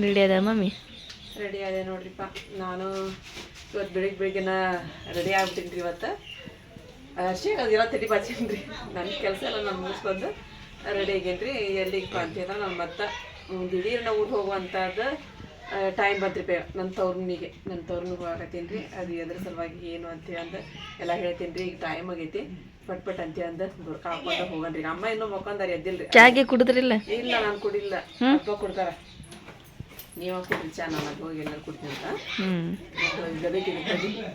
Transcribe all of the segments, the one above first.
Ready ಅದ mummy? Ready ಆದೆ ನೋಡ್ರಿಪ್ಪ. ನಾನು ಇವತ್ತು ಬೆಳಿಗ್ಗೆ ಬೆಳಿಗ್ಗೆನ ರೆಡಿ ಆಗ್ಬಿಟ್ಟಿನಿ ಇವತ್ತು. ಅಷ್ಟೇ ಅದೆಲ್ಲ ತಡಿ ಬಾಚೀನಿ ರೀ ನನ್ನ ಕೆಲಸ ಎಲ್ಲ ನಾನು ಮುಗಿಸ್ಕೊಂಡು ರೆಡಿ ಆಗೇನಿ ರೀ ಎಲ್ಲಿಗೆ ನಾನು ಮತ್ತೆ ದಿಢೀರ್ನ ಊರಿಗೆ ಹೋಗುವಂಥದ್ದು ಟೈಮ್ ಬಂತ್ರಿ ಪೇ ನನ್ನ ತವ್ರನಿಗೆ. ನನ್ನ ತವ್ರನಿಗೆ ಹೋಗಕತ್ತೀನಿ ರೀ ಅದು ಎದ್ರ ಸಲುವಾಗಿ ಏನು ಅಂತ ಅಂದು ಎಲ್ಲ ಹೇಳ್ತೀನಿ ರೀ ಈಗ ಟೈಮ್ ಆಗೈತಿ. ಪಟ್ ಪಟ್ ಅಂತ ಅಂದ ಹಾಕೊಂಡು ಹೋಗನ್ರಿ ಅಮ್ಮ ಇನ್ನೂ ಮಕ್ಕೊಂದಾರ ಎದ್ದಿಲ್ರಿ. ಚಾಗೆ ಕುಡಿದ್ರಿಲ್ಲ? ಇಲ್ಲ ನಾನು ಕುಡಿಲ್ಲ. ಅಪ್ಪ ಕೊಡ್ತಾರ. ನೀವು ಕುಡ್ರಿ ಚಾ ನಾನು ಹೋಗಿ ಎಲ್ಲರೂ ಕುಡ್ತೀನಿ ಅಂತ.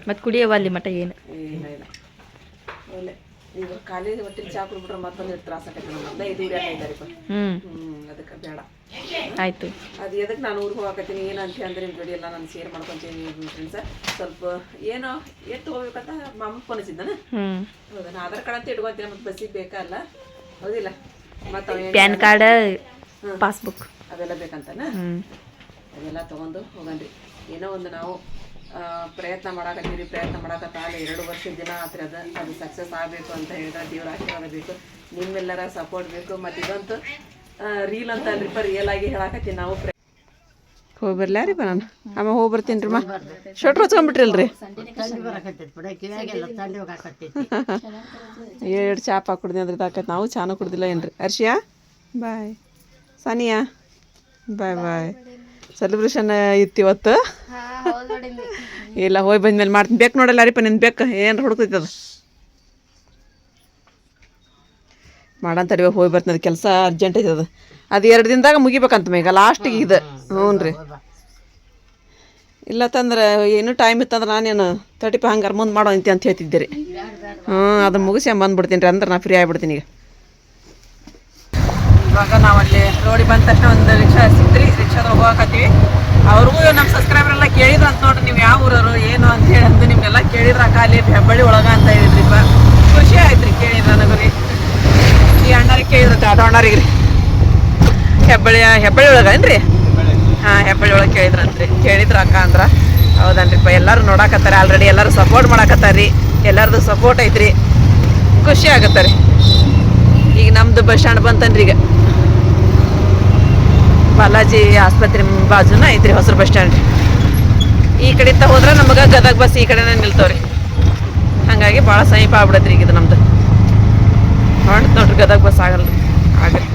ಮತ್ತೆ ಕುಡಿಯವ ಅಲ್ಲಿ ಮಟ ಏನು? ಇಲ್ಲ ಇಲ್ಲ. ಒಳ್ಳೆ ಈಗ ಖಾಲಿ ಹೊಟ್ಟೆಲಿ ಚಾ ಕುಡ್ಬಿಟ್ರೆ ಮತ್ತೊಂದು ತ್ರಾಸ ಆಕೈತಿ ನಮ್ಮ ಮೊದಲ ಇದು ಇದ್ದಾರಿಪ್ಪ ಹ್ಮ್. ಹ್ಞೂ ಅದಕ್ಕೆ ಬೇಡ. ಆಯ್ತು. ಅದು ಎದಕ್ಕೆ ನಾನು ಊರಿಗೆ ಹೋಗಕತ್ತೀನಿ ಏನಂತ ಅಂದ್ರೆ ನಿಮ್ಮ ಜೋಡಿ ಎಲ್ಲ ನಾನು ಶೇರ್ ಮಾಡ್ಕೊತೀನಿ ಫ್ರೆಂಡ್ಸ ಸ್ವಲ್ಪ ಏನೋ ಎತ್ತು ತೊಗೋಬೇಕಂತ ಮಾಮ ಹ್ಮ್. ಹೌದಾ? ನಾ ಆಧಾರ್ ಕಾರ್ಡ್ ಅಂತ ಇಟ್ಕೊಂತೀನಿ ಮತ್ತೆ ಬಸ್ಸಿಗೆ ಬೇಕಲ್ಲ ಹೌದಿಲ್ಲ. ಮತ್ತು ಪ್ಯಾನ್ ಕಾರ್ಡ್ ಪಾಸ್ಬುಕ್. ಅವೆಲ್ಲ ಬೇಕಂತನಾ? ಅದೆಲ್ಲ ತೊಗೊಂಡು ಹೋಗನ್ರಿ ಏನೋ ಒಂದು ನಾವು ಪ್ರಯತ್ನ ಮಾಡಾಕತ್ತೀವಿ ಪ್ರಯತ್ನ ಮಾಡಾಕತ್ತಾಲ ಎರಡು ವರ್ಷದ ದಿನ ಆತ್ರಿ ಅದ ಅದು ಸಕ್ಸಸ್ ಆಗಬೇಕು ಅಂತ ಹೇಳಿದ್ರೆ ದೇವ್ರ ಆಶೀರ್ವಾದ ಬೇಕು ನಿಮ್ಮೆಲ್ಲರ ಸಪೋರ್ಟ್ ಬೇಕು ಮತ್ತು ಇದಂತೂ ರೀಲ್ ಅಂತ ಅಲ್ರಿಪ್ಪ ರಿಯಲ್ ಆಗಿ ಹೇಳಾಕತ್ತೀನಿ ನಾವು ಹೋಗಿ ಬರ್ಲಾ ರೀ ನಾನು? ಆಮೇಲೆ ಹೋಗಿ ಬರ್ತೀನಿ ರೀ ಮಾ ಶರ್ಟ್ ಹೊಚ್ಕೊಂಡ್ಬಿಟ್ರಿಲ್ರಿ ಎರಡು ಚಾಪ್ ಕುಡ್ದಿ ಅಂದ್ರೆ ಇದಾಕತ್ ನಾವು ಚಾನು ಕುಡ್ದಿಲ್ಲ ಏನ್ರಿ. ಹರ್ಷಿಯಾ? ಬಾಯ್. ಸಾನಿಯಾ? ಬಾಯ್ ಬಾಯ್. ಸೆಲೆಬ್ರೇಷನ್ ಇತ್ತು ಇವತ್ತು. ಇಲ್ಲ ಹೋಗಿ ಬಂದ್ಮೇಲೆ ಮಾಡ್ತೀನಿ. ಬೇಕು ನೋಡಲ್ಲ ರೀಪ ನಿನ್ ಬೇಕು. ಏನು ಹುಡುಕ್ತೈತೆ ಅದು? ಇವಾಗ ಹೋಗಿ ಬರ್ತೀನಿ. ಅದು ಕೆಲಸ ಅರ್ಜೆಂಟ್ ಐತೆ ಅದು. ಅದು ಎರಡು ದಿನದಾಗ ಮುಗಿಬೇಕಂತ ಈಗ. ಲಾಸ್ಟಿಗೆ ಇದು. ಹ್ಞೂ ರೀ. ಇಲ್ಲ ತಂದ್ರೆ ಏನು ಟೈಮ್ ಇತ್ತಂದ್ರೆ ನಾನೇನು ತರ್ಟಿ ಫೈವ್ ಹಂಗಾರ ಮುಂದೆ ಮಾಡೋ ಅಂತೆ ಅಂತ ಹೇಳ್ತಿದ್ದೆ ರೀ. ಹ್ಞೂ ಅದು ಮುಗಿಸಿ ಬಂದ್ಬಿಡ್ತೀನಿ ರೀ. ಅಂದ್ರೆ ನಾ ಫ್ರೀ ಆಗಿಬಿಡ್ತೀನಿ ಈಗ. ಇವಾಗ ನಾವಲ್ಲಿ ರೋಡಿಗೆ ಬಂದ ತಕ್ಷಣ ಒಂದು ರಿಕ್ಷಾ ಸಿಕ್ತ್ರಿ. ರಿಕ್ಷಾದಾಗ ಹೋಗಕತ್ತೀವಿ. ಅವ್ರಿಗೂ ನಮ್ಮ ಸಬ್ಸ್ಕ್ರೈಬರ್ ಎಲ್ಲ ಕೇಳಿದ್ರು ಅಂತ ನೋಡ್ರಿ ನೀವು ಯಾವ ಊರವರು, ಏನು ಅಂತ ಹೇಳಿ ಅಂದು ನಿಮ್ಗೆಲ್ಲ ಕೇಳಿದ್ರ ಖಾಲಿ ಹೆಬ್ಬಳ್ಳಿ ಒಳಗ ಅಂತ ಹೇಳಿದ್ರಿಪ್ಪ ಖುಷಿ ಆಯ್ತು ರೀ ಕೇಳಿದ್ರ ನನಗೂ ರೀ. ಈ ಅಣ್ಣರಿಗೆ ಕೇಳಿದ್ರು ದಾದ ಅಣ್ಣರಿಗೆ ರೀ ಹೆಬ್ಬಳ್ಳಿ ಹೆಬ್ಬಳ್ಳಿ ಒಳಗ ಏನ್ರಿ? ಹಾಂ, ಹೆಬ್ಬಳ್ಳಿ ಒಳಗೆ ಕೇಳಿದ್ರಂತ್ರಿ ಕೇಳಿದ್ರ ಅಕ್ಕ ಅಂದ್ರ. ಹೌದನ್ರಿಪ್ಪ ಎಲ್ಲರೂ ನೋಡಾಕತ್ತಾರೆ ಆಲ್ರೆಡಿ ಎಲ್ಲರೂ ಸಪೋರ್ಟ್ ಮಾಡಾಕತ್ತಾರ ಎಲ್ಲರದು ಸಪೋರ್ಟ್ ಐತ್ರಿ. ಖುಷಿ ಆಗತ್ತೆ ಈಗ ನಮ್ದು ಬಸ್ ಸ್ಟ್ಯಾಂಡ್ ಬಂತನ್ರಿ ಈಗ. ಬಾಲಾಜಿ ಆಸ್ಪತ್ರೆ ಬಾಜುನ ಐತ್ರಿ ಹೊಸರು ಬಸ್ ಸ್ಟ್ಯಾಂಡ್. ಈ ಕಡೆಯಿಂದ ಹೋದ್ರೆ ನಮಗೆ ಗದಗ ಬಸ್ ಈ ಕಡೆನೇ ನಿಲ್ತಾವ್ರಿ. ಹಾಗಾಗಿ ಭಾಳ ಸಮೀಪ ಆಗ್ಬಿಡತ್ರಿ ಈಗ ನಮ್ದು. ಹೊಂಟ್ ನೋಡ್ರಿ ಗದಗ ಬಸ್ ಆಗಲ್ಲ ಆಗಲ್ಲ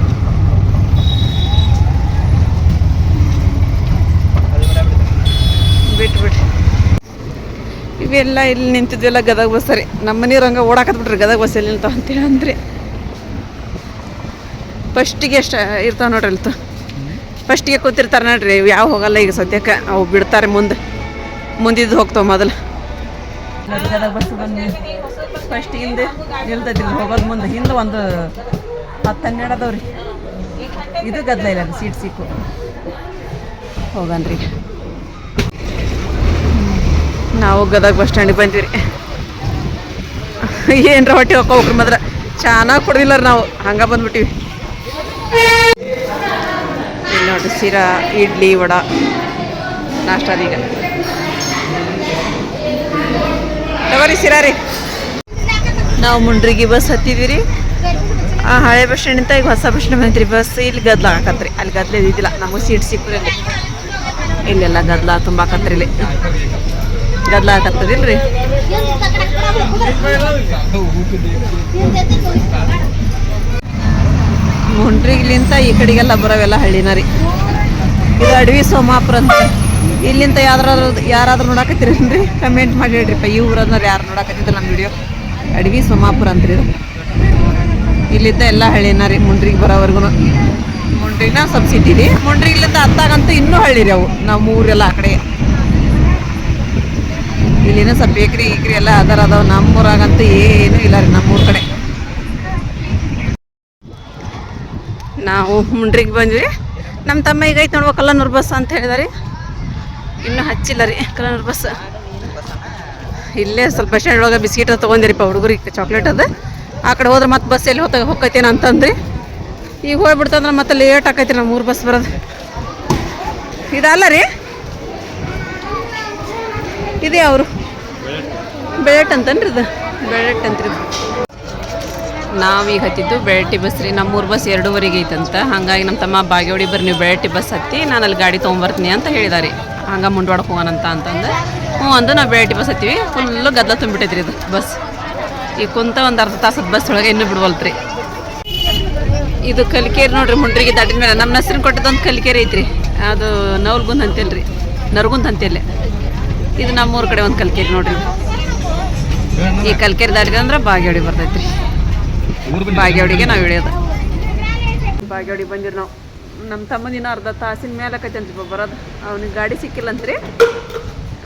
ಬಿಟ್ಟು ಬಿಡ್ರಿ ಇವೆಲ್ಲ ಇಲ್ಲಿ ನಿಂತಿದ್ವೆಲ್ಲ ಗದಗ ಬಸ್ ಸರಿ. ನಮ್ಮ ಮನೆಯವ್ರು ಹಂಗೆ ಓಡಾಕತ್ ಬಿಟ್ರಿ, ಗದಗ ಬಸ್ ಎಲ್ಲಿ ನಿಲ್ತಾವ ಅಂತೇಳಿ ಅಂದ್ರಿ. ಫಸ್ಟಿಗೆ ಎಷ್ಟು ಇರ್ತಾವೆ ನೋಡ್ರಿ ಇಲ್ತ ಫಸ್ಟಿಗೆ ಕೂತಿರ್ತಾರೆ ನೋಡ್ರಿ ಯಾವ ಹೋಗಲ್ಲ ಈಗ ಸದ್ಯಕ್ಕೆ. ಅವು ಬಿಡ್ತಾರೆ ಮುಂದೆ. ಮುಂದಿದ್ದು ಹೋಗ್ತಾವೆ ಮೊದಲು. ಬಸ್ ಬಂದು ಫಸ್ಟ್ ಹಿಂದೆ ನಿಲ್ತೈತಿ ಹೋಗೋದು ಮುಂದೆ. ಹಿಂದೆ ಒಂದು ಹತ್ತು ಹನ್ನೆರಡು ಅದಾವ್ರಿ. ಇದು ಗದ್ದಲ ಇಲ್ಲ ರೀ ಸೀಟ್ ಸಿಕ್ಕು ಹೋಗನ್ರಿ ನಾವು ಗದಗ ಬಸ್ ಸ್ಟ್ಯಾಂಡಿಗೆ ಬಂದಿರಿ ರೀ ಏನರ ಹೊಟ್ಟೆ ಹೋಗ್ರಿ ಮೊದಲ. ಚೆನ್ನಾಗಿ ಕೊಡಲಿಲ್ಲ ನಾವು. ಹಂಗೆ ಬಂದ್ಬಿಟ್ಟಿವಿ. ನೋಡ್ರಿ ಶಿರಾ, ಇಡ್ಲಿ, ವಡ, ನಾಷ್ಟ ಅದೀಗ ಈಗ. ತಗೋರಿ ಶಿರಾ ರೀ. ನಾವು ಮುಂಡ್ರಿಗೆ ಬಸ್ ಹತ್ತಿದ್ವಿ ರೀ ಆ ಹಳೆ ಬಸ್ ಸ್ಟ್ಯಾಂಡಿಂದ ಈಗ ಹೊಸ ಬಸ್ ಸ್ಟ್ಯಾಂಡ್ ಬಂತ್ರಿ ಬಸ್ ಇಲ್ಲಿ ಗದ್ಲ ಹಾಕತ್ರಿ. ಅಲ್ಲಿ ಗದ್ಲ ಇದ್ದಿಲ್ಲ ನಮಗೆ ಸೀಟ್ ಸಿಕ್ಕ್ರಿ ಇಲ್ಲಿ. ಇಲ್ಲೆಲ್ಲ ಗದ್ಲ ತುಂಬಾಕತ್ರಿ ಇಲ್ಲಿ. ಗದ್ಲ ಹಾಕತ್ತದಿಲ್ರಿ. ಮುಂಡ್ರಿಗ್ಲಿಂತ ಈ ಕಡೆಗೆಲ್ಲ ಬರೋವೆಲ್ಲ ಹಳ್ಳಿನ ರೀ. ಇದು ಅಡವಿ ಸೋಮಾಪುರ ಅಂತ. ಇಲ್ಲಿಂದ ಯಾರಾದ್ರೂ ಯಾರಾದ್ರೂ ನೋಡಕತ್ತೀರೇನ್ರಿ? ಕಮೆಂಟ್ ಮಾಡಿ ಹೇಳ್ರಿಪ್ಪ. ಈ ಊರನ್ನವ್ರು ಯಾರು ನೋಡಕತ್ತಿದ್ರು ನಮ್ಮ ವಿಡಿಯೋ ಅಡವಿ ಸೋಮಾಪುರ ಅಂತ್ರಿ ಇದು. ಇಲ್ಲಿಂದ ಎಲ್ಲ ಹಳ್ಳಿನ ರೀ ಮುಂಡ್ರಿಗೆ ಬರೋವರೆಗೂ ಮುಂಡ್ರಿನ ಸ್ವಲ್ಪ ಸಿಟಿ ರೀ. ಮುಂಡ್ರಿಗಿಲಿಂದ ಹತ್ತಾಗಂತ ಇನ್ನೂ ಹಳ್ಳಿ ರೀ ಅವು. ನಮ್ಮ ಊರೆಲ್ಲ ಆ ಕಡೆ. ಇಲ್ಲಿನ ಸ್ವಲ್ಪ ಬೇಕ್ರಿ ಗೀಕ್ರಿ ಎಲ್ಲ ಅದರ ಅದಾವ. ನಮ್ಮೂರಾಗಂತೂ ಏನೂ ಇಲ್ಲ ರೀ ನಮ್ಮೂರ ಕಡೆ. ನಾವು ಮುಂಡ್ರಿಗೆ ಬಂದ್ವಿ. ನಮ್ಮ ತಮ್ಮ ಈಗ ಐತೆ ನೋಡುವ, ಕಲ್ಲನೂರು ಬಸ್ ಅಂತ ಹೇಳಿದಾರೆ. ಇನ್ನೂ ಹಚ್ಚಿಲ್ಲ ರೀ, ಕಲ್ಲನೂರು ಬಸ್. ಇಲ್ಲೇ ಸ್ವಲ್ಪ ಸ್ಟ್ಯಾಂಡ್ ಒಳಗೆ ಬಿಸ್ಕಿಟ್ ತೊಗೊಂಡಿರಿಪ್ಪ ಹುಡುಗರಿಗೆ ಚಾಕ್ಲೇಟ್ ಅದು. ಆ ಕಡೆ ಹೋದ್ರೆ ಮತ್ತೆ ಬಸ್ ಎಲ್ಲಿ ಹೋಗ್ತಾ ಹೋಗ್ತೈತೇನ ಅಂತಂದ್ರಿ. ಈಗ ಹೋಗ್ಬಿಡ್ತಂದ್ರೆ ಮತ್ತೆ ಲೇಟ್ ಆಕೈತಿ ನಮ್ಮ ಮೂರು ಬಸ್ ಬರೋದು. ಇದಲ್ಲ ರೀ? ಇದೆ ಅವರು. ಬೆಳೆಟ್ ಅಂತನ್ರಿ ಇದು. ಬೆಳೆಟ್ ಅಂತ್ರಿ ನಾವೀಗ ಹತ್ತಿದ್ದು ಬೆಳಟಿ ಬಸ್ ರೀ. ನಮ್ಮೂರು ಬಸ್ ಎರಡೂವರೆಗೆ ಐತಂತ. ಹಾಗಾಗಿ ನಮ್ಮ ತಮ್ಮ ಬಾಗೇವಾಡಿ ಬರ್ರಿ, ನೀವು ಬೆಳಟಿ ಬಸ್ ಹತ್ತಿ ನಾನು ಅಲ್ಲಿ ಗಾಡಿ ತೊಗೊಂಬರ್ತೀನಿ ಅಂತ ಹೇಳಿದಾರೆ. ಹಂಗೆ ಮುಂಡ್ವಾಡಕ್ಕೆ ಹೋಗೋಣಂತ ಅಂತಂದು. ಹ್ಞೂ ಅಂದು ನಾವು ಬೆಳಟಿ ಬಸ್ ಹತ್ತೀವಿ. ಫುಲ್ಲು ಗದ್ದಲ ತುಂಬಿಟ್ಟೈತ್ರಿ ಇದು ಬಸ್. ಈಗ ಕುಂತ ಒಂದು ಅರ್ಧ ತಾಸದ ಬಸ್ ಒಳಗೆ ಇನ್ನೂ ಬಿಡ್ವಲ್ತ್ರಿ. ಇದು ಕಲಿಕೇರಿ ನೋಡ್ರಿ, ಮುಂಡ್ರಿಗೆ ದಾಟಿದ ಮೇಲೆ. ನಮ್ಮ ಹೆಸ್ರಿನ ಕೊಟ್ಟದೊಂದು ಕಲಿಕೇರಿ ಐತ್ರಿ. ಅದು ನವಲ್ಗುಂದ್ ಅಂತೇಳ್ರಿ ನರ್ಗುಂದ್ ಅಂತೇಳಿ ಇದು ನಮ್ಮೂರ ಕಡೆ ಒಂದು ಕಲಿಕೇರಿ ನೋಡ್ರಿ. ಈ ಕಲಿಕೇರಿ ದಾಟಿದೆ ಅಂದ್ರೆ ಬಾಗೇವಾಡಿ ಬರ್ತೈತ್ರಿ. ಬಾಗೇವಾಡಿಗೆ ನಾವು ಇಳಿಯೋದು. ಬಾಗೇವಾಡಿ ಬಂದಿರಿ ನಾವು. ನಮ್ಮ ತಮ್ಮದಿನ ಅರ್ಧ ತಾಸಿನ ಮೇಲೆ ಕತ್ತಂತ್ರಿ ಬರೋದು. ಅವ್ನಿಗೆ ಗಾಡಿ ಸಿಕ್ಕಿಲ್ಲಂತ್ರಿ.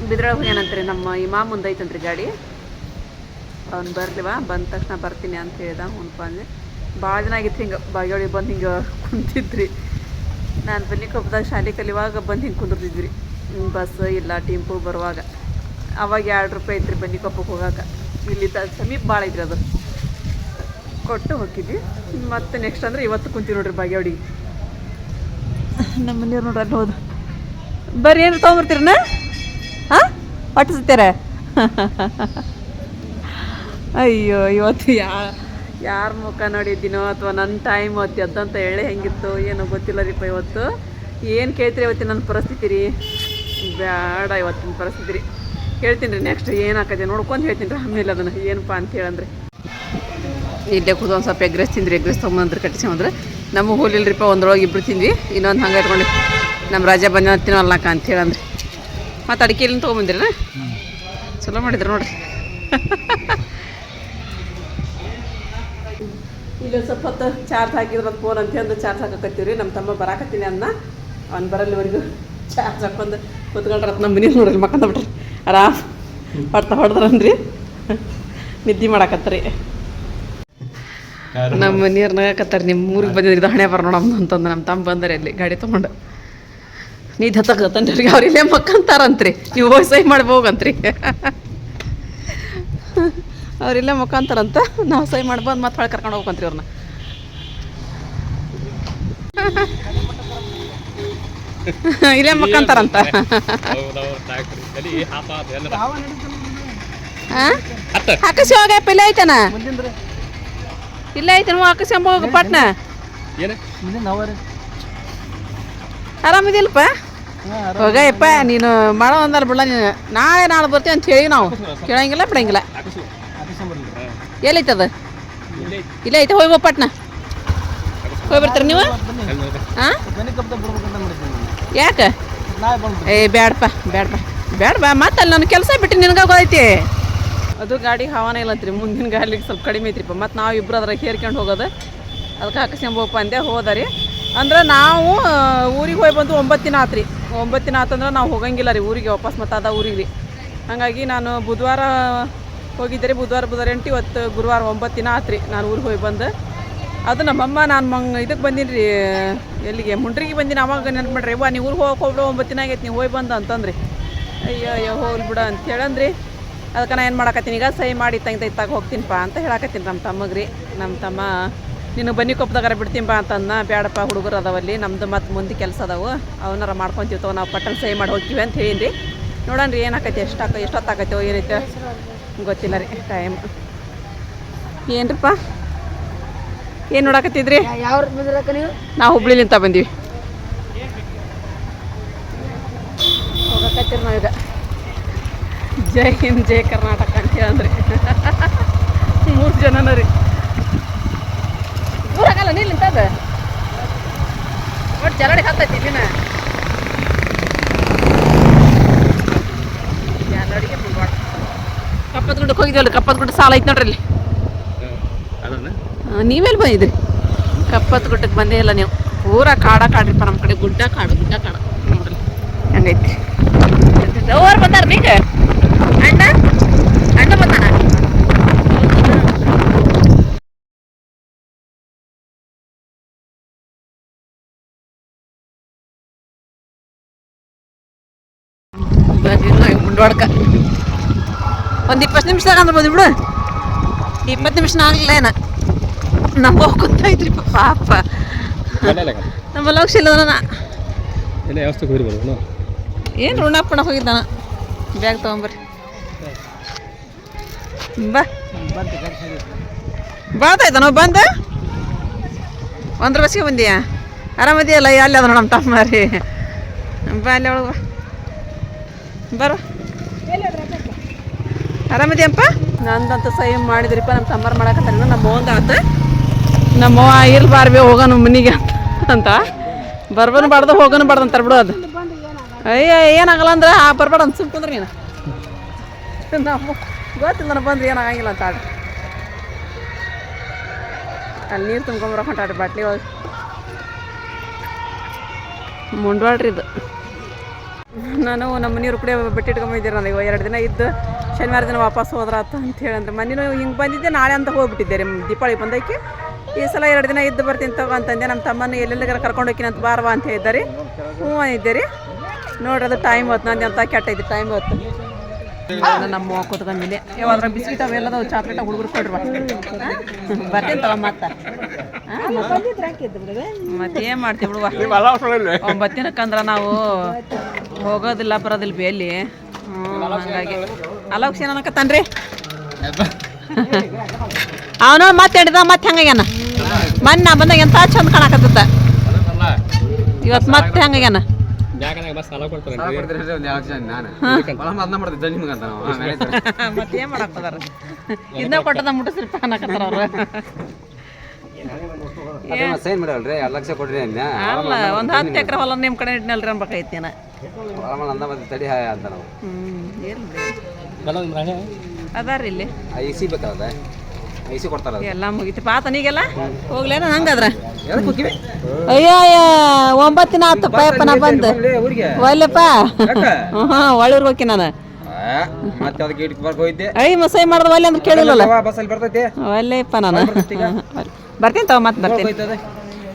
ಬಿದ್ರೊಳಗೆ ಏನಂತ್ರಿ ನಮ್ಮ ಇಮಾ ಮುಂದೈತಂತ್ರಿ ಗಾಡಿ. ಅವ್ನು ಬರ್ಲಿವಾ ಬಂದ ತಕ್ಷಣ ಬರ್ತೀನಿ ಅಂತ ಹೇಳ್ದ ಹುನ್ಪ ಅಂದೆ ಭಾಳ ದಿನ ಆಗಿತ್ತು ಹಿಂಗೆ ಬಾಗೇವಾಡಿ ಬಂದು ಹಿಂಗೆ ಕುಂತಿದ್ರಿ. ನಾನು ಬನ್ನಿ ಕೊಪ್ಪದಾಗ ಶಾಲೆ ಕಲಿಯುವಾಗ ಬಂದು ಹಿಂಗೆ ಕುಂದಿರ್ತಿದ್ವಿ. ಬಸ್ ಇಲ್ಲ ಟೆಂಪು ಬರುವಾಗ. ಅವಾಗ ಎರಡು ರೂಪಾಯಿ ಐತ್ರಿ ಬನ್ನಿ ಕೊಪ್ಪಕ್ಕೆ ಹೋಗಾಕ. ಇಲ್ಲಿ ತ ಸಮೀಪ ಭಾಳ ಐತ್ರಿ ಅದು. ಕೊಟ್ಟು ಹೋಗಿದ್ವಿ ಮತ್ತೆ ನೆಕ್ಸ್ಟ್ ಅಂದ್ರೆ ಇವತ್ತು ಕುಂತೀವಿ ನೋಡ್ರಿ ಬಾಗೇವಾಡಿಗೆ ನಮ್ಮ ಮನೆಯವ್ರು ನೋಡ್ರಿ ಹೌದು. ಬರ್ರಿ ಏನು ತೊಗೊಂಬರ್ತೀರಣ್ಣ ಹಾಂ? ಹೊಟ್ಟಿಸ್ತೀರ ಅಯ್ಯೋ, ಇವತ್ತು ಯಾ, ಯಾರ ಮುಖ ನೋಡಿದ್ದೀನೋ ಅಥವಾ ನನ್ನ ಟೈಮ್ ಅವತ್ತು ಎದ್ದಂತ ಹೇಳಿ ಹೆಂಗಿತ್ತು, ಏನೋ ಗೊತ್ತಿಲ್ಲ ರೀಪ ಇವತ್ತು. ಏನು ಕೇಳ್ತೀರಿ ಇವತ್ತಿನ ನನ್ನ ಪರಿಸ್ಥಿತಿ ರೀ? ಬೇಡ ಇವತ್ತಿನ ಪರಿಸ್ಥಿತಿ ರೀ. ಹೇಳ್ತೀನಿ ರೀ ನೆಕ್ಸ್ಟ್ ಏನಾಕತ್ತೆ ನೋಡ್ಕೊಂಡು ಹೇಳ್ತೀನಿ ರೀ ಆಮೇಲೆ ಅದನ್ನು. ಏನಪ್ಪ ಅಂತ ಹೇಳಂದ್ರೆ. ಇಲ್ಲೇ ಕೂತು ಒಂದು ಸ್ವಲ್ಪ ಎಗ್ರೆಸ್ ತಿಂದ್ರಿ ಎಗ್ರೆಸ್ ತೊಗೊಂಬಂದ್ರೆ ಕಟ್ಟಿಸ್ಕೊಂಡ್ರೆ ನಮಗೆ ಹೋಲಿಲ್ರಿಪ್ಪ ಒಂದ್ರೊಳಗೆ ಇಬ್ರು ತಿಂದ್ವಿ, ಇನ್ನೊಂದು ಹಂಗೆ ಇಟ್ಕೊಂಡು ನಮ್ಮ ರಾಜ ಬಂದ ತಿನ್ನೋಲ್ಲಕ್ಕ ಅಂತೇಳಿ ಅಂದ್ರಿ ಮತ್ತು ಅಡಿಕೆಲಿಂದ ತೊಗೊಂಬಂದಿರನ? ಚಲೋ ಮಾಡಿದ್ರು ನೋಡ್ರಿ. ಈಗ ಸ್ವಲ್ಪ ಹೊತ್ತು ಚಾರ್ಜ್ ಹಾಕಿದ್ರೆ ಫೋನ್ ಅಂತ ಚಾರ್ಜ್ ಹಾಕಕತ್ತೀವಿ ರೀ ನಮ್ಮ ತಮ್ಮ ಬರಾಕತ್ತೀನಿ ಅನ್ನ. ಅವ್ನು ಬರಲ್ಲಿವರೆಗೂ ಚಾರ್ಜ್ ಹಾಕೊಂಡು ಕೂತ್ಕೊಂಡ್ರೆ ನಮ್ಮ ಮನೆ ನೋಡ್ರಿ ಮಕ್ಕಂದ ಬಿಟ್ರಿ. ಆರಾಮ್, ಹೊಡ್ತಾ ಹೊಡೆದ್ರನ್ರಿ ನಿದ್ದೆ ಮಾಡಾಕತ್ರಿ ನಮ್ಮ ಮನೆಯವ್ರ ಕತ್ತಾರ ನಿಮ್ಮ ಊರಿಗೆ ಬಂದಿದ್ರಿ ಹಣೆ ಬರ ನೋಡಮ್ಮ ಅಂತಂದು ನಮ್ಮ ತಮ್ಮ ಬಂದರೆ ಅಲ್ಲಿ ಗಾಡಿ ತೊಗೊಂಡು. ನೀ ಹತ್ತಕತ್ತನ್ರಿ ಅವ್ರು ಇಲ್ಲೇ ಮಕ್ಕಂತಾರಂತ್ರಿ. ನೀವು ಹೋಗಿ ಸಹಿ ಮಾಡ್ಬೋಗಂತ್ರಿ ಅವ್ರಿಲ್ಲೇ ಮಕ್ಕಂತಾರಂತ ನಾವು ಸಹಿ ಮಾಡ್ಬೋದು ಬಂದು ಮತ್ತೆ ಹೊಳೆ ಕರ್ಕೊಂಡು ಹೋಗ್ಬಂತ್ರಿ ಅವ್ರನ್ನ ಇಲ್ಲೇ ಮಕ್ಕಂತಾರಂತ. ಹಾಕಸಿ ಹೋಗಪ್ಪ ಇಲ್ಲ ಐತನ? ಇಲ್ಲ ಐತೆ ಹಾಕಸಿ ಹೋಗ ಪಟ್ನ. ಆರಾಮಿದಿಲ್ಲಪ್ಪ ಹೋಗಯ್ಯಪ್ಪ ನೀನು ಮಾಡೋ ಅಂದಲ್ಲ ಬಿಡಲ್ಲ ನೀನು. ನಾಳೆ ನಾಳೆ ಬರ್ತೀವಿ ಅಂತ ಹೇಳಿ ನಾವು. ಕೇಳಂಗಿಲ್ಲ ಬಿಡಂಗಿಲ್ಲ. ಎಲ್ಲೈತದ ಇಲ್ಲ ಐತೆ. ಹೋಗಿ ಬಾ ಪಟ್ನ ಹೋಗಿ ಬರ್ತೀರ ನೀವು? ಹಾಂ ಯಾಕೆ? ಏ ಬ್ಯಾಡಪ್ಪ ಬ್ಯಾಡಪ್ಪ. ಬ್ಯಾಡ ಬಾ ಮತ್ತೆ ಅಲ್ಲಿ ನನ್ನ ಕೆಲಸ ಬಿಟ್ಟು ನಿನಗೆ ಗೊತ್ತೈತಿ ಅದು ಗಾಡಿ ಹವಾನ ಇಲ್ಲಂತ್ರಿ ಮುಂದಿನ ಗಾಡಿಗೆ ಸ್ವಲ್ಪ ಕಡಿಮೆ ಐತ್ರಿಪ್ಪ. ಮತ್ತು ನಾವು ಇಬ್ಬರು ಅದ್ರಾಗ ಹೇರ್ಕೊಂಡು ಹೋಗೋದು. ಅದಕ್ಕೆ ಹಾಕಿಸ್ಕೊಂಬೋಪ್ಪ ಅಂದೆ. ಹೋದ ರೀ. ಅಂದ್ರೆ ನಾವು ಊರಿಗೆ ಹೋಗಿ ಬಂದು ಒಂಬತ್ತು ದಿನ ಆತ್ರಿ. ಒಂಬತ್ತು ದಿನ ಆತಂದ್ರೆ ನಾವು ಹೋಗಂಗಿಲ್ಲ ರೀ ಊರಿಗೆ. ವಾಪಸ್ ಮತ್ತೆ ಅದ ಊರಿಗೆ ರೀ. ಹಾಗಾಗಿ ನಾನು ಬುಧವಾರ ಹೋಗಿದ್ದೆ ರೀ. ಬುಧವಾರ ಬುಧವಾರ ಎಂಟು, ಇವತ್ತು ಗುರುವಾರ ಒಂಬತ್ತು ದಿನ ಆತ್ರಿ ನಾನು ಊರಿಗೆ ಹೋಗಿ ಬಂದು. ಅದು ನಮ್ಮಮ್ಮ, ನಾನು ಮಂಗ್ ಇದಕ್ಕೆ ಬಂದೀನಿ ರೀ. ಎಲ್ಲಿಗೆ? ಮುಂಡ್ರಿಗೆ ಬಂದಿನಿ. ಅವಾಗ ನೆನ್ಪು ಮಾಡ್ರಿ ವಾ ನೀವು ಊರಿಗೆ ಹೋಗಿ ಹೋಗ್ಬಿಡು. ದಿನ ಆಗೈತೆ ನೀವು ಹೋಗಿ ಬಂದು ಅಂತಂದ್ರಿ. ಅಯ್ಯೋ ಅಯ್ಯೋ ಹೋಗ್ಲಿ ಬಿಡ ಅಂತ ಹೇಳಂದ್ರಿ. ಅದಕ್ಕೆ ನಾನು ಏನು ಮಾಡಕತ್ತೀನಿ? ಈಗ ಸಹಿ ಮಾಡಿ ತಂಗ ಇತ್ತಾಗ ಹೋಗ್ತೀನಿಪ್ಪ ಅಂತ ಹೇಳಕತ್ತೀನಿ ನಮ್ಮ ತಮ್ಮಗ್ರಿ. ನಮ್ಮ ತಮ್ಮ ನೀನು ಬನ್ನಿ ಕೊಪ್ಪದಾಗಾರ ಬಿಡ್ತೀನಿಪ್ಪ ಅಂತಂದ ಬೇಡಪ್ಪ ಹುಡುಗರು ಅದಾವಲ್ಲಿ. ನಮ್ಮದು ಮತ್ತು ಮುಂದೆ ಕೆಲಸ ಅದಾವು. ಅವನಾರ ಮಾಡ್ಕೊತೀವಿ ತಗೋ. ನಾವು ಪಟ್ಟಣ ಸಹಿ ಮಾಡಿ ಹೋಗ್ತೀವಿ ಅಂತ ಹೇಳಿರಿ ನೋಡೋಣ ರೀ ಏನಾಕೈತಿ ಎಷ್ಟಾಕ ಎಷ್ಟೊತ್ತಾಕೈತೋ ಏನೈತೆ ಗೊತ್ತಿಲ್ಲ ರೀ ಟೈಮ್ ಏನ್ರಿಪ್ಪ ಏನು ನೋಡಕತ್ತಿದ್ರಿ? ನಾವು? ಹುಬ್ಳಿಲಿಂತ ಬಂದೀವಿ. ಹೋಗಕತ್ತೀರಿ ನಾವೀಗ ಜೈ ಹಿಂದ್ ಜೈ ಕರ್ನಾಟಕ ಅಂತ ಹೇಳಂದ್ರಿ. ಮೂರು ಜನನ ರೀ. ಊರಾಗಲ್ಲ ನೀಲ್ ನಿಂತದ? ಒಟ್ಟು ಜಲಡಿ ಹತ್ತೈತಿ ಇಲ್ಲಿನ. ಜಲಡಿಗೆ ಕಪ್ಪತ್ ಗುಡ್ಡಕ್ಕೆ ಹೋಗಿದ್ವಲ್ಲ ಕಪ್ಪತ್ ಗುಡ್ಡ ಸಾಲ ಐತೆ ನೋಡ್ರಿ ಇಲ್ಲಿ. ನೀವೆಲ್ಲಿ ಬಂದಿದ್ರಿ? ಕಪ್ಪತ್ ಗುಡ್ಡಕ್ಕೆ ಬಂದೇ ಇಲ್ಲ ನೀವು. ಪೂರ ಕಾಡ ಕಾಡ್ರಿಪ್ಪ ನಮ್ಮ ಕಡೆ ಗುಡ್ಡ ಕಾಡು ಗುಡ್ಡ ಕಾಡು. ನೋಡ್ರಿ. ಹಂಗೈತಿ. ಅವ್ರು ಬಂದಾರ ನೀಗ ಅಣ್ಣ? ಅಣ್ಣ ಬಂದಾನ ಒಂದು ಇಪ್ಪತ್ತು ನಿಮಿಷದಾಗ ಅಂದ್ರೆ ಬಂದು ಬಿಡು. ಇಪ್ಪತ್ತು ನಿಮಿಷ ಆಗಲಿಲ್ಲ ಏನ? ಹೋಗ್ಕೊಂತ ಹೋಗ್ಕೊಂತೈತ್ರಿ ಪಾಪ. ನಮ್ಮ ಲಕ್ಷ ಇಲ್ಲದನ ಬರೋದು ಏನು? ಋಣಪ್ಪಣ ಹೋಗಿದ್ದಾನ? ಬ್ಯಾಗ್ ತೊಗೊಂಬರ್ರಿ ಬಾ. ಬಾತಾಯ್ತ ನಾವು ಬಂದ? ಒಂದ್ರ ಬಸ್ಗೆ ಬಂದಿಯಾ? ಆರಾಮದಿಯಲ್ಲ ಅಲ್ಲಿ ಅದ ನಮ್ಮ ತಮ್ಮ ರೀ ಬಾ ಅಲ್ಲಿ ಒಳಗ ಬಾ. ಬರೋ. ಆರಾಮದಿಯಪ್ಪ? ನಂದಂತ ಸೈಮ್ ಮಾಡಿದ್ರಿಪ್ಪ ನಮ್ಮ ತಮ್ಮರು ಮಾಡಕತ್ತಾರ ನಮ್ಮ ಮೋಂದ ಆತ. ನಮ್ಮ ಇರ್ಬಾರ್ಬಿ ಹೋಗೋನು ಹೋಗೋಣ ಮನಿಗೆ ಅಂತ ಅಂತ. ಬರ್ಬನು ಬಾರ್ದು ಹೋಗೋನು ಬಾರ್ದು ಅಂತಾರೆ ಬಿಡು ಅದು. ಅಯ್ಯ ಏನಾಗಲ್ಲ ಅಂದ್ರೆ ಆ ಬರ್ಬೇಡ ಅಂತ ಸುಮ್ ಕುಂದ್ರಿ ನೀನು. ನಾವು ಗೊತ್ತಿಲ್ಲ ನನಗೆ ಬಂದ್ರೆ ಏನಾಗಂಗಿಲ್ಲ ಅಂತ ಆಡ್ರಿ. ಅಲ್ಲಿ ನೀರು ತುಂಬ್ಕೊಂಬರಕ್ಕೆ ಹೊಂಟಾಡ್ರಿ ಬಾಟ್ಲಿ ಒಳಗೆ. ಮುಂಡ್ವಾಳ್ರಿ ಇದು. ನಾನು ನಮ್ಮ ನೀರು ಕೂಡ ಇಟ್ಕೊಂಬಂದಿದ್ದೆ ನನಗೆ ಎರಡು ದಿನ ಇದ್ದು ಶನಿವಾರ ದಿನ ವಾಪಸ್ ಹೋದ್ರಾತ ಅಂತ ಹೇಳಂದ್ರೆ ಮನೇನು ಹಿಂಗೆ ಬಂದಿದ್ದೆ, ನಾಳೆ ಅಂತ ಹೋಗ್ಬಿಟ್ಟಿದ್ದೆ ರೀ ದೀಪಾವಳಿ ಬಂದಕ್ಕೆ ಈ ಸಲ ಎರಡು ದಿನ ಇದ್ದು ಬರ್ತೀನಿ ತಗೋ ಅಂತಂದೆ, ನಮ್ಮ ತಮ್ಮನ ಎಲ್ಲೆಲ್ಲಿಗಾರ ಕರ್ಕೊಂಡು ಹೋಗಿನಿ ಅಂತ ಬಾರವಾ ಅಂತ ಹೇಳಿದ್ದಾರೆ ಹ್ಞೂ ಇದ್ದೆ ರೀ. ನೋಡ್ರಿ ಅದು ಟೈಮ್ ಹೊತ್ತು ನಂದು ಅಂತ ಕೆಟ್ಟ ಟೈಮ್ ಹೊತ್ತು ನಮ್ಮ ಅವ್ವ ಯಾವ ಅದ್ರ ಬಿಸ್ಕಿಟ್ ಅವೆಲ್ಲದವು ಚಾಕ್ಲೇಟ್ ಹುಡುಗರು ಕೊಡ್ರಿ ಬರ್ತೇನೆ ತಗೋ ಮತ್ತೆ. ಮತ್ತೆ? ಏನು ಮಾಡ್ತೀವಿ ಬಿಡುವ ಒಂಬತ್ತು ದಿನಕ್ಕಂದ್ರೆ ನಾವು. ಹೋಗೋದಿಲ್ಲ ಬರೋದಿಲ್ಲ ಬೇಲಿ. ಹಾಗಾಗಿ. ಹ್ಞೂ ಹಂಗಾಗಿ ಅಲೋಕ್ಷ ಏನಕತ್ತಾನ್ರಿ ಅವನು ಮತ್ತೆ ಹಿಡಿದ ಮತ್ತೆ ಹಂಗಾಗ್ಯಾನ? ಮೊನ್ನೆ ನಾ ಬಂದಾಗ ಎಂತ ಚಂದ ಕಾಣಕತ್ತ ಇವತ್ತು ಮತ್ತೆ ಹಂಗಾಗ್ಯಾನ? ಯಾಕಂದ್ರೆ ಬಸ್ ಸಾಲ ಕೊಡ್ತಾರೆ ಮತ್ತೆ ಏನು ಮಾಡಕ್ಕದಾರ ಇದನ್ನ ಕೊಟ್ಟದ ಮುಟ್ಟಿಸ್ರಿಪ್ಪ ಅನ್ನಕತ್ತಾರ ಅವ್ರು. ಸೈನ್ ಮಾಡಲ್ರಿ ಎರಡು ಲಕ್ಷ ಕೊಡ್ರಿ ಅಲ್ಲ ಒಂದು ಹತ್ತು ಎಕರೆ ಹೊಲ ನಿಮ್ಮ ಕಡೆ ಇಟ್ನಲ್ರಿ ಅನ್ಬೇಕೈತಿ ನಾ. ಆರಾಮ ಅಂದ ಮತ್ತೆ ತಡಿ ಹಾಯ್ ಅಂತ ನಾವು. ಅದಾರ ಇಲ್ಲಿ. ಐ ಸಿ ಬೇಕಾದ ಐ ಸಿ ಕೊಡ್ತಾರ ಎಲ್ಲ ಮುಗಿತು. ಪಾತನಿಗೆಲ್ಲ ಹೋಗ್ಲೇನ ಹಂಗಾದ್ರ? ಅಯ್ಯೋ ಅಯ್ಯೋ ಒಂಬತ್ತಿನ ಆತು. ಪಯಪ್ಪ ನಾ ಬಂದು. ಒಲ್ಲಪ್ಪ ಹಾ ಒಳ್ಳೂರ್ಗೆ ಹೋಗಿ ನಾನು. ಮತ್ತೆ ಅದಕ್ಕೆ ಇಟ್ಟು ಬರ್ಕ ಹೋಯ್ತೆ ಐ ಮಸೈ ಮಾಡ್ದ ಒಲ್ಲೆ ಅಂದ್ರೆ ಕೇಳಿಲ್ಲಲ್ಲ ಬಸ್ಸಲ್ಲಿ ಬರ್ತೈತೆ. ಒಲ್ಲೆಪ್ಪ ನಾನು. ಬರ್ತೀನಿ ತಗೋ ಮತ್ತೆ ಬರ್ತೀನಿ.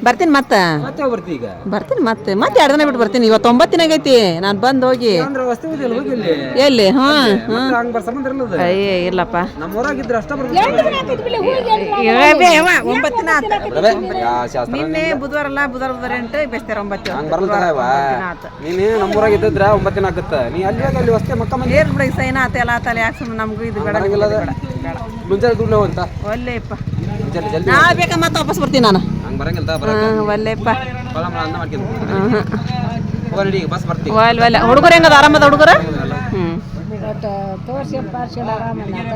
ಬರ್ತೀನಿ ಮತ್ತೆ. ಮತ್ತೆ ಬರ್ತಿ ಈಗ? ಬರ್ತೀನಿ ಮತ್ತೆ. ಮತ್ತೆ ಎರಡು ದಿನ ಬಿಟ್ಟು ಬರ್ತೀನಿ. ಇವತ್ತು ಒಂಬತ್ತು ದಿನ ಆಗೈತಿ. ನಾನು ಬಂದು ಹೋಗಿ. ಅಂದ್ರೆ ವಸ್ತು ಹೋಗಿ ಇಲ್ಲಿ? ಎಲ್ಲಿ? ಹ್ಞೂ ಮತ್ತೆ ಹಂಗ್ ಬರ್ ಸಂಬಂಧ ಇರಲ್ಲ ಅದು. ಅಯ್ಯ ಇಲ್ಲಪ್ಪ. ನಮ್ಮ ಊರಾಗಿದ್ರೆ ಅಷ್ಟ ಬರ್ಬೇಕು. ಒಂಬತ್ತಿನ ಆತು. ನಿನ್ನೆ ಬುಧವಾರ ಅಲ್ಲ ಬುಧವಾರ ಬುಧವಾರ ಅಂತ ಬೆಸ್ತಾರ ಒಂಬತ್ತು. ಹಂಗ ಬರಲ್ಲ ತಗವ ನೀನು ನಮ್ಮೂರಾಗ ಇದ್ದಿದ್ರ ಒಂಬತ್ತು ದಿನ ಆಗುತ್ತೆ. ನೀ ಅಲ್ಲಿ ಹೋಗಿ ಅಲ್ಲಿ ವಸ್ತೆ ಮಕ್ಕ ಮಂದಿ. ಏರ್ ಬಿಡ ಸೈನ ಆತ ಎಲ್ಲ ಆತಲ್ಲ ಯಾಕೆ ಸುಮ್ಮನೆ ನಮಗೂ ಇದು ಬೇಡ ಬರಂಗಿಲ್ಲ ಅದು. ಬೇಡ. ಮುಂಜಾನೆ ದುಡ್ಡು ಅಂತ. ಒಳ್ಳೆಯಪ್ಪ ನಾ ಜಲ್ದಿ ಬೇಕಾ ಮತ್ತೆ ವಾಪಸ್ ಬರ್ತೀನಿ ನಾನು. ಒಲ್ಲೆಪ್ಪ. ಮಲ ಒಲ್ ಒಲ್ಲೆ ಹುಡುಗರು ಹೆಂಗದ? ಆರಾಮದ ಹುಡುಗರು? ಹ್ಞೂ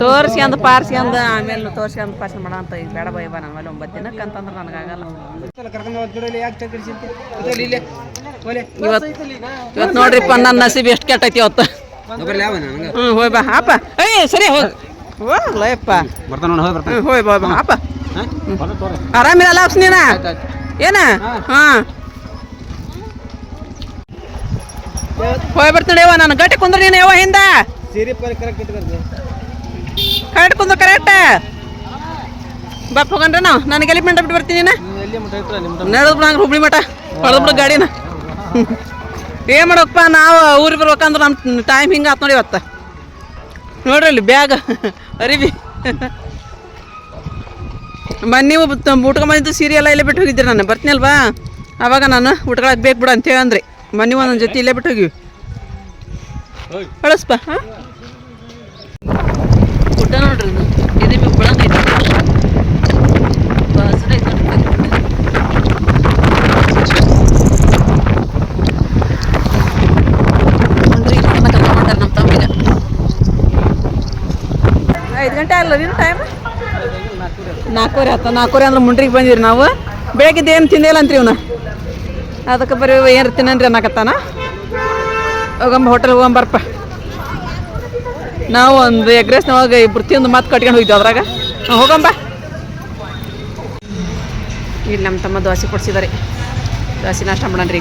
ತೋರಿಸಿ ಅಂದ ಪಾರ್ಸಿ ಅಂದ ಆಮೇಲೆ ತೋರಿಸಿ ಅಂದ ಪಾರ್ಸಿ ಮಾಡ ಅಂತ ಈಗ ಬೇಡ ಬೈ ಬಾ ಒಳ್ಳೆ ಒಂಬತ್ತು ದಿನಕ್ಕೆ ಅಂತಂದ್ರೆ ನನಗಾಗಲ್ಲ. ಇವತ್ತು ಇವತ್ತು ನೋಡ್ರಿಪ್ಪ ನನ್ನ ನಸೀಬ್ ಎಷ್ಟು ಕೆಟ್ಟೈತಿ ಇವತ್ತು. ಬರ್ಲಿ ಯಾವ ನನಗೆ ಹ್ಞೂ ಹೋಯ್ ಬಾ ಅಪ್ಪ ಏಯ್ ಸರಿ ಹೋಗ್. ಹೋಗ್ಲಪ್ಪ ಬರ್ತಾನ ನೋಡಿ ಹೋಗಿ ಬರ್ತಾನೆ. ಹೋಯ್ ಬಾ ಬಾ ಅಪ್ಪ ಆರಾಮಿರಲ್ಲ ಅಪ್ಸ್ ಏನ? ಹಾಂ. ಹೋಯ್ ಬರ್ತೀನಿ ಯವ್ವ, ನಾನು ಗಟ್ಟಿ ಕುಂದ್ರ ನೀನು ಯಾವ ಹಿಂದ. ಕರೆಕ್ಟ್ ಕುಂದ್ರ ಕರೆಕ್ಟ್ ಬಾಪ್ ಹೋಗಣ್ರ ನಾವು. ನನಗೆ ಎಲ್ಲಿ ಮಂಟ ಬಿಟ್ಟು ಬರ್ತೀನಿ ನಡೆದ್ ಹುಬ್ಳಿ ಮಠ. ಹೊಡೆದ್ ಬಿಡು ಗಾಡಿನ. ಏನ್ ಮಾಡಪ್ಪ ನಾವು ಊರಿಗೆ ಬರ್ಬೇಕಂದ್ರೆ ನಮ್ಮ ಟೈಮ್ ಹಿಂಗೆ ಆತ್ ನೋಡಿ ಇವತ್ತು. ನೋಡ್ರಿ ಅಲ್ಲಿ ಬ್ಯಾಗ್, ಅರಿವಿ. ಮೊನ್ನೆ ನೀವು ಉಟ್ಕೊಂಬಂದಿದ್ದು ಸೀರೆ ಎಲ್ಲ ಇಲ್ಲೇ ಬಿಟ್ಟು ಹೋಗಿದ್ದೀರಿ ನಾನು. ಬರ್ತೀನಿ ಅಲ್ವಾ? ಅವಾಗ ನಾನು ಉಟ್ಕೊಳಕ್ಕೆ ಬೇಕು ಬಿಡು ಅಂತೇಳಿ ಅಂದ್ರಿ. ಮೊನ್ನೆ ಒಂದೊಂದು ಜೊತೆ ಇಲ್ಲೇ ಬಿಟ್ಟು ಹೋಗಿವಿ. ಕಳಿಸ್ಪ ಹಾಂ? ಊಟ ನೋಡ್ರಿ ಇದು. ಬೆಳಗೈತಿ ಐದು ಗಂಟೆ ಅಲ್ಲ ನೀನು ಟೈಮ್ ನಾಲ್ಕೂವರೆ ಆತ ನಾಲ್ಕೂವರೆ ಅಂದ್ರೆ ಮುಂಡ್ರಿಗೆ ಬಂದಿರಿ ನಾವು. ಬೆಳಗ್ಗೆ ಏನು ತಿಂದಿಲ್ಲ ಅಂತ್ರಿ ಇವನು. ಅದಕ್ಕೆ ಬರೀ ಏನು ತಿನ್ನನ್ರಿ ಅನ್ನಕತ್ತಾನ. ಹೋಗಂಬ ಹೋಟೆಲ್ ಹೋಗಂಬರ್ಪ ನಾವು ಒಂದು ಎಗ್ ರೈಸ್ನೊಳಗೆ ಇಬ್ರು ಒಂದು ಮಾತು ಕಟ್ಕೊಂಡು ಹೋಗಿದ್ವಿ ಅದ್ರಾಗ. ಹೋಗಂಬ. ಇಲ್ಲಿ ನಮ್ಮ ತಮ್ಮ ದೋಸೆ ಕೊಡ್ಸಿದಾರೆ. ದೋಸೆ ನಾಷ್ಟ ಮಾಡಣ್ರಿ.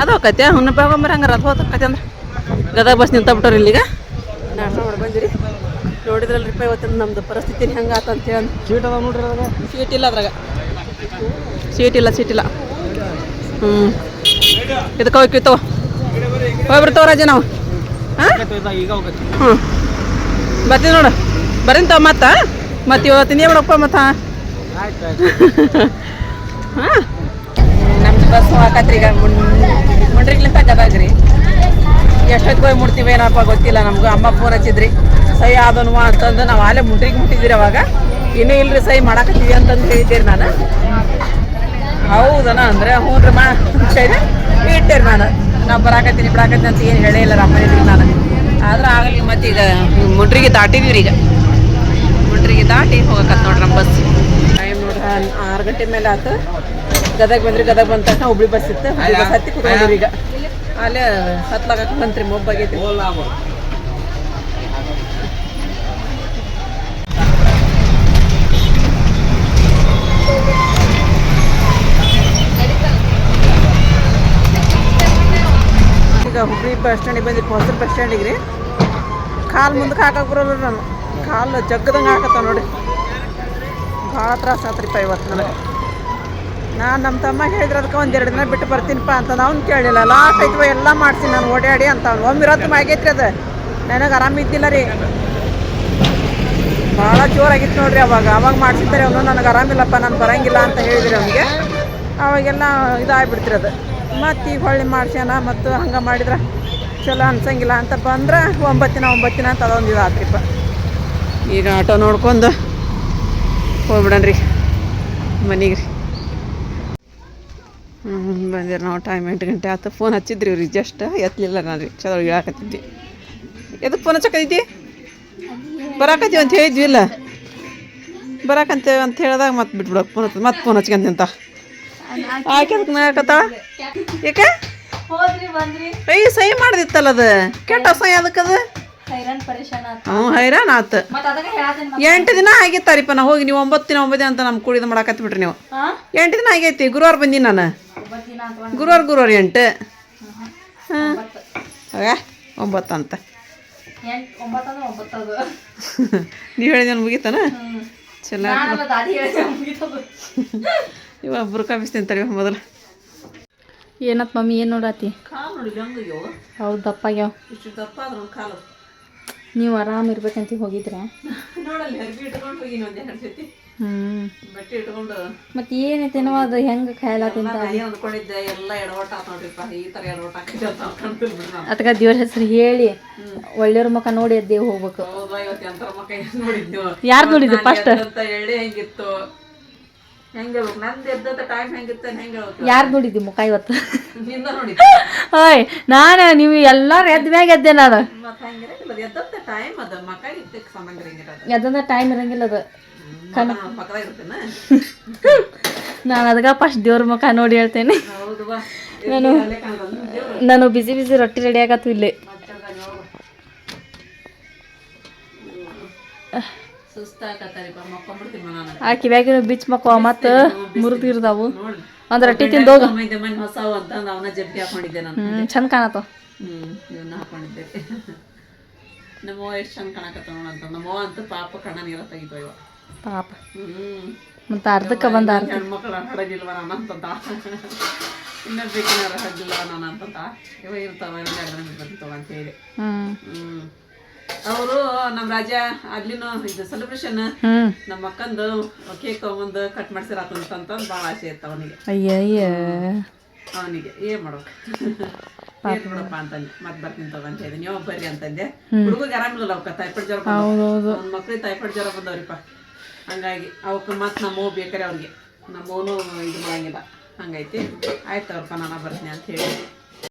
ಅದು ಹೋಗತ್ತೆ ಹುಣ್ಣಪ್ಪ ಹೋಗಂಬರ ಹಂಗಾರೆ ಅದು ಹೋಗತ್ತೆ ಅಂದ್ರೆ. ಗದಗ ಬಸ್ ನಿಂತ ಬಿಟ್ಟವ್ರಿ ಇಲ್ಲಿಗ. ನಾಷ್ಟ ಮಾಡಿ ಬಂದಿರಿ. ನೋಡಿದ್ರಲ್ರಿಪ್ಪ ಇವತ್ತಿನ ನಮ್ದು ಪರಿಸ್ಥಿತಿ ಹೆಂಗೆ ಆತ ಅಂತ ಹೇಳಿ. ಸೀಟ್ ಅದ ನೋಡ್ರಿ ಅದ್ರಾಗ? ಸೀಟ್ ಇಲ್ಲ ಅದ್ರಾಗ. ಸೀಟ್ ಇಲ್ಲ ಸೀಟ್ ಇಲ್ಲ. ಹ್ಞೂ ಇದಕ್ಕೆ ಹೋಗಿ ತಗೋ. ಹೋಗ್ಬಿಡ್ತವ ರಾಜ ನಾವು. ಹಾಂ? ಹ್ಞೂ ಬರ್ತೀನಿ ನೋಡು. ಬರ್ತೀನಿ ತಗೋ ಮತ್ತೆ. ಮತ್ತೆ ಇವತ್ತು ನೀ ಬಿಡಪ್ಪ ಮತ್ತ. ಹಾಂ? ನಮ್ದು ಬಸ್ ಹಾಕತ್ರಿ ಈಗ ಮುಂಡ್ರಿಗ್ಲಿಂತ ಗದಗ ರೀ ಎಷ್ಟೊತ್ತಿಗೆ ಹೋಗಿ ಮುಡ್ತೀವಿ ಏನಪ್ಪ ಗೊತ್ತಿಲ್ಲ ನಮ್ಗೆ. ಅಮ್ಮ ಫೋನ್ ಹಚ್ಚಿದ್ರಿ. ಸಹಿ ಆದನು ಅಂತಂದು ನಾವು ಆಲೆ ಮುಟ್ರಿಗೆ ಮುಟ್ಟಿದ್ದೀರಿ ಅವಾಗ. ಇನ್ನೂ ಇಲ್ರಿ ಸಹಿ ಮಾಡಾಕತ್ತೀವಿ ಅಂತಂದು ಹೇಳಿದ್ದೀರಿ ನಾನು. ಹೌದನ ಅಂದ್ರೆ ಹ್ಞೂ ಮಾ ಸರಿ ಇಟ್ಟೇರಿ ನಾನು. ನಾ ಬರಾಕತ್ತೀನಿ, ಬಿಡಾಕತ್ತೀನಿ ಅಂತ ಏನು ಹೇಳೇ ಇಲ್ಲ ಅಮ್ಮನಿದ್ರಿ ನಾನು. ಆದ್ರೆ ಆಗಲಿ ಮತ್ತೆ ಈಗ ಮುಟ್ರಿಗೆ ದಾಟಿದೀವಿ ಈಗ. ಮುಟ್ರಿಗೆ ದಾಟಿ ಹೋಗಕತ್ ನೋಡ್ರಿ ನಮ್ಮ ಬಸ್. ಟೈಮ್ ನೋಡ್ರಿ ಆರು ಗಂಟೆ ಮೇಲೆ ಆತು. ಗದಗ ಬಂದ್ರಿ, ಗದಗ ಬಂದ ತಕ್ಷಣ ಹುಬ್ಳಿ ಬಸ್ ಇತ್ತು. ಹತ್ತಿ ಕುತ್ಕೊಂಡ್ರಿ ಈಗ. ಅಲ್ಲೇ ಹತ್ಲಾಗಕ್ಕೆ ಬಂತ್ರಿ ಮೊಬ್ಬಾಗೈತಿ ಹುಬ್ಳಿ ಬಸ್ ಸ್ಟ್ಯಾಂಡಿಗೆ ಬಂದಿದ್ದು ಹೊಸರು ಬಸ್ ಸ್ಟ್ಯಾಂಡಿಗೆ ರೀ. ಕಾಲು ಮುಂದಕ್ಕೆ ಹಾಕಕ್ಕೆ ಬರೋಲ್ಲ ನಾನು. ಕಾಲು ಜಗ್ಗದಂಗೆ ಹಾಕತ್ತ ನೋಡಿ. ಭಾಳ ತ್ರಾಸ ಆತ್ರಿಪ್ಪ ಇವತ್ತು ನನಗೆ. ನಾನು ನಮ್ಮ ತಮ್ಮ ಹೇಳಿದ್ರೆ ಅದಕ್ಕೆ ಒಂದು ಎರಡು ದಿನ ಬಿಟ್ಟು ಬರ್ತೀನಿಪ್ಪ ಅಂತ ಅವ್ನು ಕೇಳಿಲ್ಲ. ಲಾಸ್ಟ್ ಐತ್ವ ಎಲ್ಲ ಮಾಡ್ತೀನಿ ನಾನು, ಓಡಾಡಿ ಅಂತ ಅವ್ನು. ಒಮ್ಮೆ ಇರೋದು ಆಗೈತ್ರಿ ಅದು. ನನಗೆ ಆರಾಮ ಇದ್ದಿಲ್ಲ ರೀ. ಭಾಳ ಜೋರಾಗಿತ್ತು ನೋಡ್ರಿ ಅವಾಗ. ಅವಾಗ ಮಾಡ್ಸಿದ್ದಾರೆ ಅವನು ನನಗೆ ಆರಾಮಿಲ್ಲಪ್ಪ, ನಾನು ಬರಂಗಿಲ್ಲ ಅಂತ ಹೇಳಿದ್ರಿ ಅವನಿಗೆ. ಅವಾಗೆಲ್ಲ ಇದಾಗ್ಬಿಡ್ತಿರಿ ಅದು. ಮತ್ತು ಈಗ ಹೊಳ್ಳಿ ಮಾಡ್ಸ್ಯಾನ ಮತ್ತು ಹಂಗೆ ಮಾಡಿದ್ರೆ ಚಲೋ ಅನ್ಸಂಗಿಲ್ಲ ಅಂತ ಬಂದ್ರೆ ಒಂಬತ್ತಿನ ಒಂಬತ್ತಿನ ಅಂತ ಅದೊಂದು ಇದಾತ್ರಿಪ್ಪ ಈಗ ಆಟೋ ನೋಡ್ಕೊಂಡು ಹೋಗ್ಬಿಡನ್ರಿ ಮನೆಗೆ ರೀ ಹ್ಞೂ ಬಂದಿರಿ ನಾವು ಟೈಮ್ ಎಂಟು ಗಂಟೆ ಆಯ್ತು ಫೋನ್ ಹಚ್ಚಿದ್ರಿ ಇವ್ರಿ ಜಸ್ಟ್ ಎತ್ತಲಿಲ್ಲ ನಾನು ರೀ ಚಲೋ ಹೇಳಕತ್ತಿದ್ದೆ ಎದಕ್ಕೆ ಫೋನ್ ಹಚ್ಚಕತ್ತಿದ್ದಿ? ಬರಾಕತ್ತೀವಿ ಅಂತ ಹೇಳಿದ್ವಿ ಇಲ್ಲ? ಬರಾಕಂತೇವೆ ಅಂತ ಹೇಳಿದಾಗ ಮತ್ತೆ ಬಿಟ್ಬಿಡಕ್ಕೆ ಫೋನ್ ಮತ್ತೆ ಫೋನ್ ಹಚ್ಕೊಂತ ಆಕೆ ಅದಕ್ಕೆ ಹೋದ್ರಿ ಬಂದ್ರಿ. ಅಯ್ಯ ಸಹಿ ಮಾಡ್ದಿತ್ತಲ್ಲ ಅದು? ಕೆಟ್ಟ ಸಹಿ ಅದಕ್ಕದು ಹ್ಞೂ ಹೈರಾಣ ಆತು. ಎಂಟು ದಿನ ಆಗಿತ್ತಾರಿಪ್ಪ ನಾ ಹೋಗಿ ನೀವು ಒಂಬತ್ತು ದಿನ ಒಂಬತ್ತು ದಿನ ಅಂತ ನಮ್ಮ ಕುಡಿದು ಮಾಡಾಕತ್ತಿ ಬಿಟ್ರಿ ನೀವು ಎಂಟು ದಿನ ಆಗೈತಿ ಗುರುವಾರ ಬಂದೀನಿ ನಾನು. ಗುರುವಾರ ಗುರುವಾರ ಎಂಟು. ಹಾಂ ಒಂಬತ್ತು ಅಂತ. ನೀವು ಹೇಳಿದ ಮುಗೀತಾನ? ಚಲೋ ನಾನಲ್ಲ ದಾದಿ ಬಿಸಿ ತಿಂತಾರೆ ಇವಾಗ ಬುರ್ಕಾ ಬಿಸ್ತೀನಿ ತಡಿ ಮೊದಲು. ಏನತ್ ಮಮ್ಮಿ ಏನು ನೋಡಾತಿ? ಕಾಲು ನೋಡಿ ಹೆಂಗಯ್ಯೋ ಹೌದು ಇಷ್ಟು ದಪ್ಪ ಆದ್ರೆ ಕಾಲು. ನೀವು ಆರಾಮ್ ಇರ್ಬೇಕಂತ ಹೋಗಿದ್ರೆ? ನೋಡಲ್ಲಿ ಹರ್ಬಿ ಇಟ್ಕೊಂಡು ಹೋಗಿನಿ ಒಂದೇ ಎರಡು ಜೊತೆ. ಹ್ಮ್. ಬಟ್ಟೆ ಇಟ್ಕೊಂಡು. ಮತ್ತೆ ಏನೈತೇನೋ ಅದು ಹೆಂಗೆ ಖಾಯಲಾತಿಂತ ತಿಂತ ಅಂದ್ಕೊಂಡಿದ್ದೆ ಎಲ್ಲ ಎಡವಟ್ಟ ಆತ್ ನೋಡ್ರಿಪ್ಪ ಈ ಥರ ಎಡವಟ್ಟ ಆಕೈತೆ ಅಂತ ಅದಕ್ಕೆ ದೇವ್ರ ಹೆಸರು ಹೇಳಿ ಒಳ್ಳೆಯವ್ರ ಮುಖ ನೋಡಿ ಎದ್ದೇ ಹೋಗ್ಬೇಕು. ಹೌದಾ ಇವತ್ತು ಎಂತರ ಮಕ್ಕ ನೋಡಿದ್ವು ಯಾರ್ ನೋಡಿದ್ದು ಫಸ್ಟ್ ಎಳ್ಳೆ ಹೆಂಗಿತ್ತು. ಹೆಂಗೆ ಹೇಳ್ಬೇಕು? ನಂದು ಎದ್ದಂತ ಟೈಮ್ ಹೆಂಗಿತ್ತು ಹೆಂಗೆ ಹೇಳ್ಬೇಕು? ಯಾರು ನೋಡಿದ್ದಿ ಮುಖ ಇವತ್ತು? ನಿಂದ ನೋಡಿ ಓಯ್ ನಾನು ನೀವು ಎಲ್ಲಾರು ಎದ್ದ ಮ್ಯಾಗ ಎದ್ದೆ ನಾನು. ಮತ್ತೆ ಎದ್ದಂತ ಟೈಮ್ ಅದ. ಮಕ್ಕ ಇದ್ದಕ್ಕೆ ಸಂಬಂಧ ಇರಂಗಿರೋದು ಎದ್ದಂದ ಟೈಮ್ ಇರಂಗಿಲ್ಲ ಅದು. ಪಕ್ಕದಾಗ ಇರ್ತೇನೆ? ನಾನು ಅದಕ್ಕೆ ಫಸ್ಟ್ ದೇವ್ರ ಮುಖ ನೋಡಿ ಹೇಳ್ತೇನೆ. ನಾನು ನಾನು ಬಿಸಿ ಬಿಸಿ ರೊಟ್ಟಿ ರೆಡಿ ಆಗತ್ತು ಇಲ್ಲಿ. ಸುಸ್ತಾಕತ್ತಾರಿಪ್ಪ ಬ್ಯಾಗಿನ ಬಿಚ್ ಮಕ್ಕವ ಮತ್ತ ಮುರಿದಿರ್ತಾವು ನೋಡಿ ಅಂದ್ರೆ ರೊಟ್ಟಿ ನಾನು ಹ್ಞೂ ಚಂದ ಕಾಣತ್ತ ನಮ್ಮವ್ವ ಎಷ್ಟು ಚಂದ ಕಾಣಕತ್ತಾವ ಅಂತ ನಮ್ಮವ್ವ ಅಂತೂ ಪಾಪ. ಕಣ್ಣ ನೀರ ತೆಗಿತಾವ ಇವ ಪಾಪ ಮತ್ತು ಅರ್ಧಕ್ಕೆ ಬಂದ ಅರ್ಧ. ಹೆಣ್ಮಕ್ಳು ಹಡಗಿಲ್ವ ನಾನು ಅಂತಂತ ಇನ್ನೊಬ್ಬೇಕಿನಾರ ಹಡ್ಡಿಲ್ವ ನಾನು ಅಂತಂತ. ಇವ ಇರ್ತಾವ ಅಂತ ಹೇಳಿ ಹ್ಞೂ ಹ್ಮ್. ಅವರು ನಮ್ಮ ರಾಜ ಅಲ್ಲಿನೂ ಇದು ಸೆಲೆಬ್ರೇಷನ್ ನಮ್ಮ ಅಕ್ಕಂದು ಕೇಕ್ ಒಂದು ಕಟ್ ಮಾಡ್ಸಿರತ್ತಂತ ಭಾಳ ಆಸೆ ಇತ್ತು ಅವನಿಗೆ. ಅಯ್ಯ ಅಯ್ಯ ಅವನಿಗೆ ಏನ್ ಮಾಡ್ಬೇಕು? ಏನ್ ಮಾಡಪ್ಪ ಅಂತಂದೆ. ಮತ್ತೆ ಬರ್ತೀನಿ ತಗೋ ಅಂತ ಹೇಳಿದೆ. ನೀವು ಬರ್ರಿ ಅಂತಂದೆ. ಹುಡುಗಿಗೆ ಆರಾಮಿಲ್ಲ ಅವಕ್ಕ ಟೈಫಾಯ್ಡ್ ಜ್ವರ ಒಂದು ಮಕ್ಳಿಗೆ ಟೈಫಾಯ್ಡ್ ಜ್ವರ ಬಂದವ್ರಿಪ್ಪ. ಹಂಗಾಗಿ ಅವಕ್ಕೆ ಮತ್ತೆ ನಮ್ಮವ್ ಬೇಕಾರೆ ಅವ್ರಿಗೆ. ನಮ್ಮವನು ಇದು ಮಾಡಂಗಿಲ್ಲ. ಹಂಗೈತಿ. ಆಯ್ತು ಅವ್ರಪ್ಪ ನಾನು ಬರ್ತೀನಿ ಅಂತ ಹೇಳಿ.